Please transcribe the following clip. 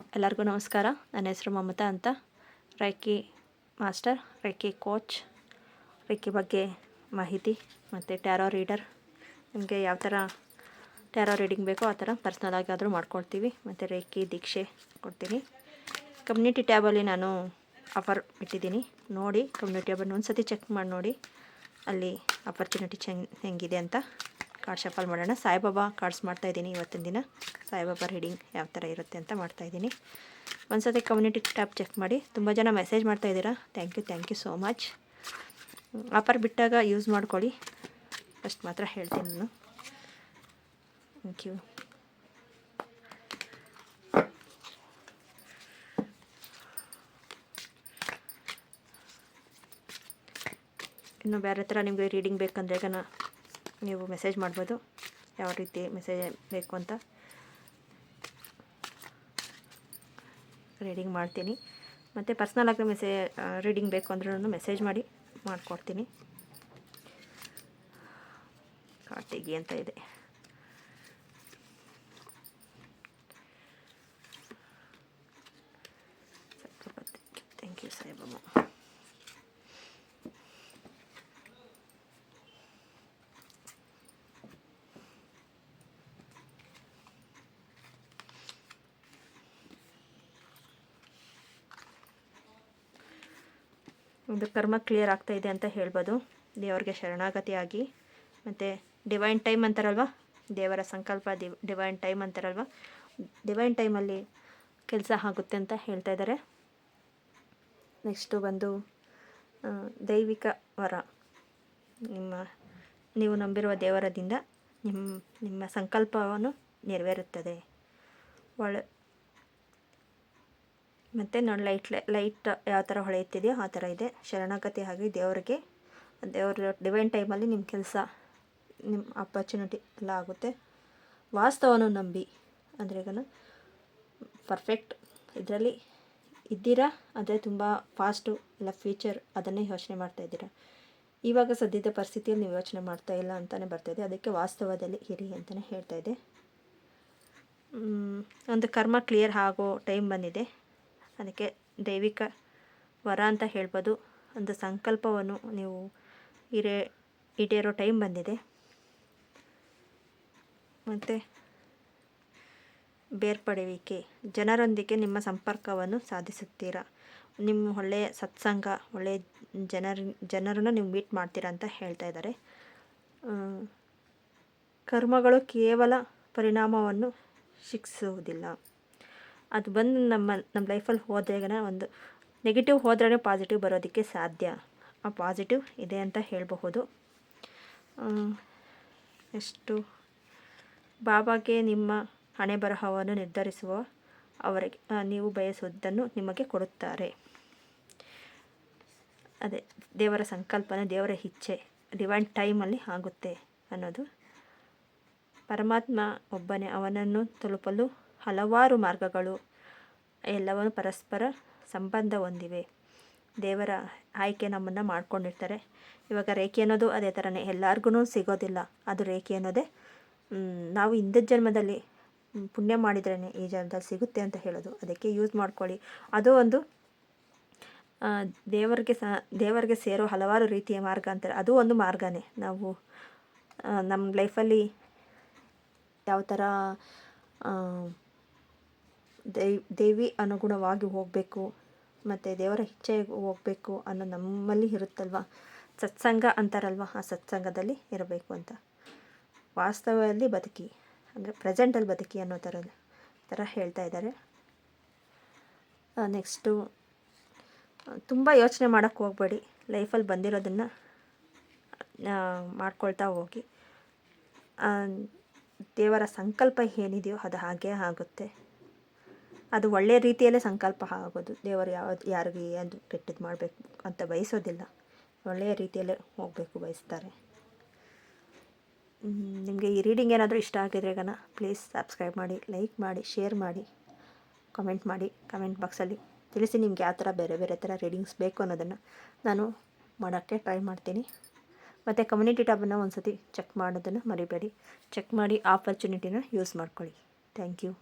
ಎಲ್ಲರಿಗೂ ನಮಸ್ಕಾರ. ನನ್ನ ಹೆಸರು ಮಮತಾ ಅಂತ. ರೈಕಿ ಮಾಸ್ಟರ್ ರೈಕಿ ಕೋಚ್ ರೈಕಿ ಬಗ್ಗೆ ಮಾಹಿತಿ ಮತ್ತು ಟ್ಯಾರೋ ರೀಡರ್. ನಿಮಗೆ ಯಾವ ಥರ ಟ್ಯಾರೋ ರೀಡಿಂಗ್ ಬೇಕೋ ಆ ಥರ ಪರ್ಸ್ನಲಾಗಿ ಆದರೂ ಮಾಡ್ಕೊಡ್ತೀವಿ. ಮತ್ತು ರೇಖಿ ದೀಕ್ಷೆ ಕೊಡ್ತೀನಿ. ಕಮ್ಯುನಿಟಿ ಟ್ಯಾಬಲ್ಲಿ ನಾನು ಆಫರ್ ಇಟ್ಟಿದ್ದೀನಿ. ನೋಡಿ, ಕಮ್ಯುನಿಟಿ ಟ್ಯಾಬಲ್ ಒಂದು ಸತಿ ಚೆಕ್ ಮಾಡಿ ನೋಡಿ, ಅಲ್ಲಿ ಆಪರ್ಚುನಿಟಿ ಚೆಂಗ್ ಹೆಂಗಿದೆ ಅಂತ. ಕಾರ್ಡ್ ಶಫಲ್ ಮಾಡೋಣ. ಸಾಯಿಬಾಬಾ ಕಾರ್ಡ್ಸ್ ಮಾಡ್ತಾ ಇದ್ದೀನಿ ಇವತ್ತಿನ ದಿನ. ಸಾಯಿಬಾಬಾ ರೀಡಿಂಗ್ ಯಾವ ಥರ ಇರುತ್ತೆ ಅಂತ ಮಾಡ್ತಾಯಿದ್ದೀನಿ ಒಂದು ಸತಿ ಕಮ್ಯುನಿಟಿ ಟ್ಯಾಪ್ ಚೆಕ್ ಮಾಡಿ. ತುಂಬ ಜನ ಮೆಸೇಜ್ ಮಾಡ್ತಾ ಇದ್ದೀರಾ? Thank you thank you so much offer ಬಿಟ್ಟಾಗ ಯೂಸ್ ಮಾಡ್ಕೊಳ್ಳಿ. ಫಸ್ಟ್ ಮಾತ್ರ ಹೇಳ್ತೀನಿ ನಾನು. ಥ್ಯಾಂಕ್ ಯು ಇನ್ನು ಬೇರೆ ಥರ ನಿಮಗೆ ರೀಡಿಂಗ್ ಬೇಕಂದ್ರೆ ಈಗ ನೀವು ಮೆಸೇಜ್ ಮಾಡ್ಬೋದು. ಯಾವ ರೀತಿ ಮೆಸೇಜ್ ಬೇಕು ಅಂತ. ರೀಡಿಂಗ್ ಮಾಡ್ತೀನಿ. ಮತ್ತು ಪರ್ಸ್ನಲಾಗಿ ಮೆಸೇ ರೀಡಿಂಗ್ ಬೇಕು ಅಂದ್ರೂ ಮೆಸೇಜ್ ಮಾಡಿ, ಮಾಡಿಕೊಡ್ತೀನಿ. ಕಾರ್ತಿಗಿ ಅಂತ ಇದೆ. ಥ್ಯಾಂಕ್ ಯು ಸಾಯಿಬಮ್ಮ ಒಂದು ಕರ್ಮ ಕ್ಲಿಯರ್ ಆಗ್ತಾ ಇದೆ ಅಂತ ಹೇಳ್ಬೋದು. ದೇವರಿಗೆ ಶರಣಾಗತಿಯಾಗಿ. ಮತ್ತು ಡಿವೈನ್ ಟೈಮ್ ಅಂತಾರಲ್ವ? ದೇವರ ಸಂಕಲ್ಪ ದಿವ್ ಡಿವೈನ್ ಟೈಮ್ ಅಂತಾರಲ್ವ? ಡಿವೈನ್ ಟೈಮಲ್ಲಿ ಕೆಲಸ ಆಗುತ್ತೆ ಅಂತ ಹೇಳ್ತಾ ಇದ್ದಾರೆ ನೆಕ್ಸ್ಟು ಬಂದು ದೈವಿಕ ವರ. ನಿಮ್ಮ, ನೀವು ನಂಬಿರುವ ದೇವರದಿಂದ ನಿಮ್ಮ ನಿಮ್ಮ ಸಂಕಲ್ಪವನ್ನು ನೆರವೇರುತ್ತದೆ. ಒಳ್ಳೆ ಮತ್ತು ನೋಡಿ ಲೈಟ್ ಲೈಟ್ ಯಾವ ಥರ ಹೊಳೆಯುತ್ತಿದೆಯೋ ಆ ಥರ ಇದೆ. ಶರಣಾಗತಿ ಆಗಿ ದೇವರಿಗೆ, ದೇವ್ರ ಡಿವೈನ್ ಟೈಮಲ್ಲಿ ನಿಮ್ಮ ಕೆಲಸ ನಿಮ್ಮ ಅಪರ್ಚುನಿಟಿ ಎಲ್ಲ ಆಗುತ್ತೆ. ವಾಸ್ತವನು ನಂಬಿ, ಅಂದರೆ ಈಗ ಪರ್ಫೆಕ್ಟ್ ಇದರಲ್ಲಿ ಇದ್ದೀರಾ? ಆದರೆ ತುಂಬ ಫಾಸ್ಟು ಇಲ್ಲ ಫ್ಯೂಚರ್ ಅದನ್ನೇ ಯೋಚನೆ ಮಾಡ್ತಾ ಇದ್ದೀರಾ? ಇವಾಗ ಸದ್ಯದ ಪರಿಸ್ಥಿತಿಯಲ್ಲಿ ನೀವು ಯೋಚನೆ ಮಾಡ್ತಾ ಇಲ್ಲ ಅಂತಲೇ ಬರ್ತಾಯಿದೆ ಅದಕ್ಕೆ ವಾಸ್ತವದಲ್ಲಿ ಇರಿ ಅಂತಲೇ ಹೇಳ್ತಾ ಇದೆ. ಒಂದು ಕರ್ಮ ಕ್ಲಿಯರ್ ಆಗೋ ಟೈಮ್ ಬಂದಿದೆ. ಅದಕ್ಕೆ ದೈವಿಕ ವರ ಅಂತ ಹೇಳ್ಬೋದು. ಒಂದು ಸಂಕಲ್ಪವನ್ನು ನೀವು ಈಡೇ ಈಡೇರೋ ಟೈಮ್ ಬಂದಿದೆ. ಮತ್ತು ಬೇರ್ಪಡುವಿಕೆ. ಜನರೊಂದಿಗೆ ನಿಮ್ಮ ಸಂಪರ್ಕವನ್ನು ಸಾಧಿಸುತ್ತೀರಾ? ನಿಮ್ಮ ಒಳ್ಳೆಯ ಸತ್ಸಂಗ, ಒಳ್ಳೆಯ ಜನರ, ಜನರನ್ನು ನೀವು ಮೀಟ್ ಮಾಡ್ತೀರಾ ಅಂತ ಹೇಳ್ತಾ ಇದ್ದಾರೆ. ಕರ್ಮಗಳು ಕೇವಲ ಪರಿಣಾಮವನ್ನು ಶಿಕ್ಷಿಸುವುದಿಲ್ಲ. ಅದು ಬಂದು ನಮ್ಮ ನಮ್ಮ ಲೈಫಲ್ಲಿ ಹೋದಾಗ ಒಂದು ನೆಗೆಟಿವ್ ಹೋದ್ರೇ ಪಾಸಿಟಿವ್ ಬರೋದಕ್ಕೆ ಸಾಧ್ಯ. ಆ ಪಾಸಿಟಿವ್ ಇದೆ ಅಂತ ಹೇಳಬಹುದು. ಎಷ್ಟು? ಬಾಬಾಗೆ ನಿಮ್ಮ ಹಣೆ ಬರಹವನ್ನು ನಿರ್ಧರಿಸುವ ಅವರಿಗೆ ನೀವು ಬಯಸುವುದನ್ನು ನಿಮಗೆ ಕೊಡುತ್ತಾರೆ. ಅದೇ, ದೇವರ ಸಂಕಲ್ಪನೆ, ದೇವರ ಇಚ್ಛೆ ಡಿವೈನ್ ಟೈಮಲ್ಲಿ ಆಗುತ್ತೆ ಅನ್ನೋದು. ಪರಮಾತ್ಮ ಒಬ್ಬನೇ, ಅವನನ್ನು ತಲುಪಲು ಹಲವಾರು ಮಾರ್ಗಗಳು ಎಲ್ಲವನ್ನು ಪರಸ್ಪರ ಸಂಬಂಧ ಹೊಂದಿವೆ. ದೇವರ ಆಯ್ಕೆ ನಮ್ಮನ್ನು ಮಾಡ್ಕೊಂಡಿರ್ತಾರೆ. ಇವಾಗ ರೇಖೆ ಅನ್ನೋದು ಅದೇ ಥರನೇ ಎಲ್ಲರಿಗೂ ಸಿಗೋದಿಲ್ಲ. ಅದು ರೇಖೆ ಅನ್ನೋದೇ ನಾವು ಹಿಂದಿನ ಜನ್ಮದಲ್ಲಿ ಪುಣ್ಯ ಮಾಡಿದ್ರೇ ಈ ಜನ್ಮದಲ್ಲಿ ಸಿಗುತ್ತೆ ಅಂತ ಹೇಳೋದು. ಅದಕ್ಕೆ ಯೂಸ್ ಮಾಡ್ಕೊಳ್ಳಿ. ಅದು ಒಂದು ದೇವರಿಗೆ ಸ, ದೇವರಿಗೆ ಸೇರೋ ಹಲವಾರು ರೀತಿಯ ಮಾರ್ಗ ಅಂತಾರೆ ಅದು ಒಂದು ಮಾರ್ಗನೇ. ನಾವು ನಮ್ಮ ಲೈಫಲ್ಲಿ ಯಾವ ಥರ ಆ, ದೈ ದೇವಿ ಅನುಗುಣವಾಗಿ ಹೋಗಬೇಕು ಮತ್ತು ದೇವರ ಇಚ್ಛೆಗೆ ಹೋಗಬೇಕು ಅನ್ನೋ ನಮ್ಮಲ್ಲಿ ಇರುತ್ತಲ್ವ? ಸತ್ಸಂಗ ಅಂತಾರಲ್ವ? ಆ ಸತ್ಸಂಗದಲ್ಲಿ ಇರಬೇಕು ಅಂತ. ವಾಸ್ತವದಲ್ಲಿ ಬದುಕಿ ಅಂದರೆ ಪ್ರೆಸೆಂಟಲ್ಲಿ ಬದುಕಿ ಅನ್ನೋ ಥರ ಥರ ಹೇಳ್ತಾ ಇದ್ದಾರೆ. ನೆಕ್ಸ್ಟು ತುಂಬ ಯೋಚನೆ ಮಾಡೋಕ್ಕೆ ಹೋಗಬೇಡಿ. ಲೈಫಲ್ಲಿ ಬಂದಿರೋದನ್ನು ಮಾಡ್ಕೊಳ್ತಾ ಹೋಗಿ. ದೇವರ ಸಂಕಲ್ಪ ಏನಿದೆಯೋ ಅದು ಹಾಗೇ ಆಗುತ್ತೆ. ಅದು ಒಳ್ಳೆಯ ರೀತಿಯಲ್ಲೇ ಸಂಕಲ್ಪ ಆಗೋದು. ದೇವರು ಯಾವ, ಯಾರಿಗೆ ಅದು ಕೆಟ್ಟದ್ದು ಮಾಡಬೇಕು ಅಂತ ಬಯಸೋದಿಲ್ಲ. ಒಳ್ಳೆಯ ರೀತಿಯಲ್ಲೇ ಹೋಗಬೇಕು ಬಯಸ್ತಾರೆ. ನಿಮಗೆ ಈ ರೀಡಿಂಗ್ ಏನಾದರೂ ಇಷ್ಟ ಆಗಿದ್ರೆ ಗನ ಪ್ಲೀಸ್ ಸಬ್ಸ್ಕ್ರೈಬ್ ಮಾಡಿ ಲೈಕ್ ಮಾಡಿ ಶೇರ್ ಮಾಡಿ ಕಮೆಂಟ್ ಮಾಡಿ ಕಮೆಂಟ್ ಬಾಕ್ಸಲ್ಲಿ ತಿಳಿಸಿ ನಿಮ್ಗೆ ಯಾವ ಥರ ಬೇರೆ ಬೇರೆ ಥರ ರೀಡಿಂಗ್ಸ್ ಬೇಕು ಅನ್ನೋದನ್ನು ನಾನು ಮಾಡೋಕ್ಕೆ ಟ್ರೈ ಮಾಡ್ತೀನಿ. ಮತ್ತು ಕಮ್ಯುನಿಟಿ ಟ್ಯಾಬನ್ನು ಒಂದು ಸತಿ ಚೆಕ್ ಮಾಡೋದನ್ನು ಮರಿಬೇಡಿ. ಚೆಕ್ ಮಾಡಿ ಆಪರ್ಚುನಿಟಿನ ಯೂಸ್ ಮಾಡ್ಕೊಳ್ಳಿ. Thank you